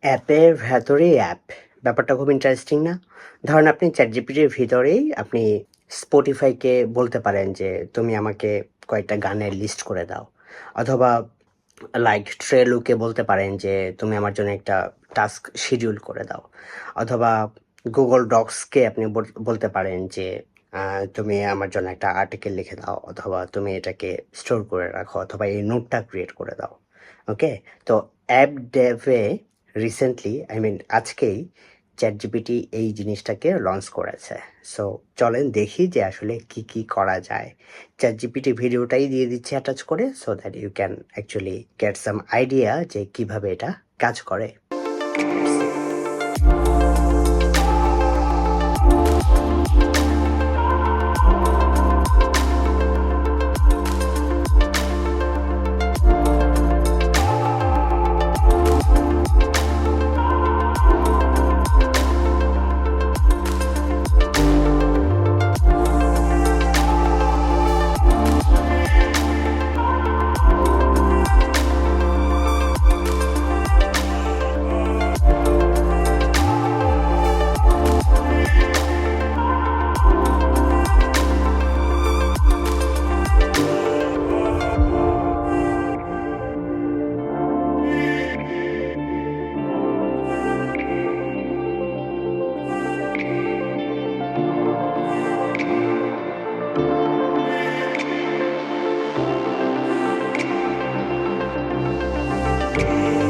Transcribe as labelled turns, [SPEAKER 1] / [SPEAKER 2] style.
[SPEAKER 1] অ্যাপের ভেতরেই অ্যাপ। ব্যাপারটা খুব ইন্টারেস্টিং না? ধরেন আপনি চ্যাট জিপিটির ভিতরেই আপনি স্পটিফাইকে বলতে পারেন যে, তুমি আমাকে কয়েকটা গানের লিস্ট করে দাও। অথবা লাইক ট্রেলুকে বলতে পারেন যে, তুমি আমার জন্য একটা টাস্ক শিডিউল করে দাও। অথবা গুগল ডক্সকে আপনি বল- বলতে পারেন যে তুমি আমার জন্য একটা আর্টিকেল লিখে দাও, অথবা তুমি এটাকে স্টোর করে রাখো, অথবা এই নোটটা ক্রিয়েট করে দাও। ওকে তো অ্যাপ ডেভে রিসেন্টলি আই মিন আজকেই চ্যাট জিপিটি এই জিনিসটাকে লঞ্চ করেছে। সো চলেন দেখি যে আসলে কি কি করা যায়। চ্যাট জিপিটি ভিডিওটাই দিয়ে দিচ্ছে অ্যাটাচ করে so that you can actually get some idea যে কীভাবে এটা কাজ করে। Podcast.